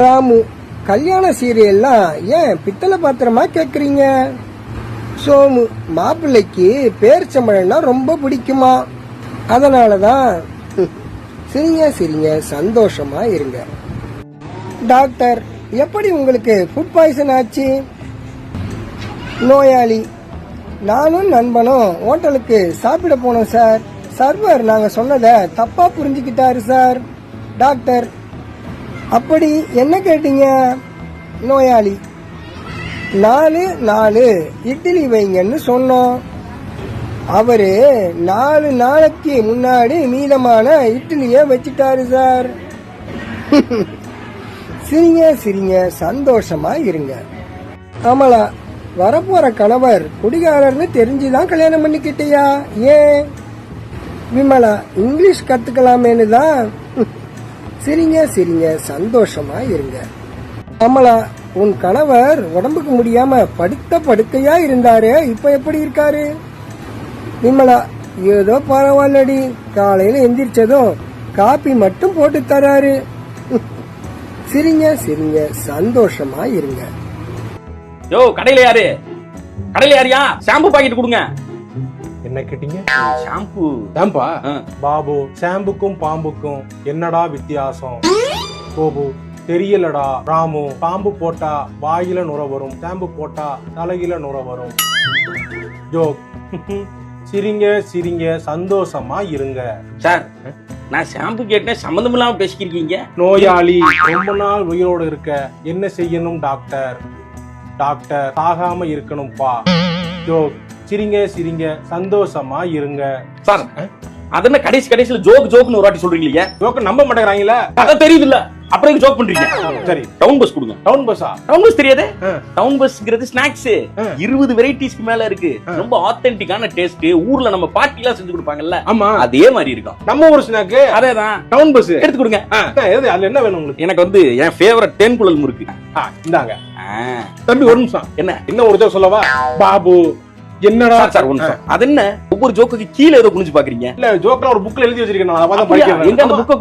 ராமு கல்யாண சீரியல்லாம் ஏன் பித்தளை பாத்திரமா கேக்குறீங்க? சோமு மாப்பிள்ளைக்கு பேரிச்சம்பழம்னா ரொம்ப பிடிக்குமா? அதனாலதான் சிரிங்க சிரிங்க சந்தோஷமா இருங்க. டாக்டர் எப்படி உங்களுக்கு ஃபுட் பாய்சன் ஆச்சு? நோயாளி நானும் நண்பனும் ஹோட்டலுக்கு சாப்பிட போனோம் சார். சர்வர் நாங்கள் சொன்னதை தப்பா புரிஞ்சுக்கிட்டாரு சார். டாக்டர் அப்படி என்ன கேட்டீங்க? நோயாளி. நாலு நாலு. இட்லி வைங்கன்னு சொன்னோம். அவரு நாலு நாளைக்கு முன்னாடி மீதமான இட்லிய வச்சுட்டாரு சார். சிரிங்க சிரிங்க. சந்தோஷமா இருங்க. கமலா வரப்போற கணவர் குடிகாரர்னு தெரிஞ்சுதான் கல்யாணம் பண்ணிக்கிட்டியா? ஏன்? விமலா இங்கிலீஷ் கத்துக்கலாமேன்னு தான் சிரிங்க சிரிங்க சந்தோஷமா இருங்க. கமலா உன் கணவர் உடம்புக்கு முடியாம படுத்த படுக்கையா இருந்தாரு. இப்ப எப்படி இருக்காரு? விமலா ஏதோ பரவாயில்லடி. காலையில எந்திரிச்சதும் காப்பி மட்டும் போட்டு தராரு. சிரிங்க சிரிங்க சந்தோஷமா இருங்க. யோ கடையில யாரு? கடையில யாரியா? ஷாம்பு பாக்கெட் கொடுங்க. என்ன கேட்டீங்க? ஷாம்பு ஆ. பாபு ஷாம்புக்கும் பாம்புக்கும் என்னடா வித்தியாசம்? கோபு தெரியலடா. ராமு பாம்பு போட்டா வாயில நுர வரும். ஷாம்பு போட்டா தலையில நுர வரும். ஜோக். சிரிங்க சிரிங்க சந்தோஷமா இருங்க. சார் நான் ஷாம்பு கேட்டேன் சம்மந்தம் இல்லாம பேசிக்கிறீங்க நோயாளி ரொம்ப நாள் உயிரோடு இருக்க. என்ன செய்யணும் டாக்டர்? டாக்டர் சாகாம இருக்கணும்பா. ஜோக். சிரிங்க சிரிங்க சந்தோஷமா இருங்க. சார் அது என்ன கடைசி கடைசியில ஜோக் ஜோக்னு ஒரு வாட்டி சொல்றீங்க ஜோக்க நம்ப மாட்டேங்கிறாங்களா? அதான் தெரியுது இல்ல அப்புறம் ஜோக் பண்றீங்க? சரி. டவுன் பஸ் கொடுங்க. டவுன் பஸ்ஸா டவுன் பஸ் தெரியாதே. டவுன் பஸ்ங்கிறது ஸ்நாக்ஸ். இருபது வெரைட்டிஸ்க்கு மேல இருக்கு. ரொம்ப ஆத்தென்டிக்கான டேஸ்ட் ஊர்ல நம்ம பாட்டி எல்லாம் செஞ்சு கொடுப்பாங்கல்ல? ஆமா. அதே மாதிரி இருக்கும். நம்ம ஊர் ஸ்நாக்கு அதேதான். டவுன் பஸ் எடுத்து கொடுங்க. அதுல என்ன வேணும் உங்களுக்கு? எனக்கு வந்து என் ஃபேவரட் தேன்குழல் முறுக்கு. ஆ, இந்தாங்க. தம்பி ஒரு நிமிஷம். என்ன? இன்னும் ஒரு தடவை சொல்லவா? பாபு. என்னடா? சார் அது என்ன? ஒவ்வொரு ஜோக்குக்கு கீழே ஏதோ குனிஞ்சு பாக்குறீங்க இல்ல ஜோக்கெல்லாம் ஒரு புக்ல எழுதி வச்சிருக்கேன் எங்க அந்த புக்கை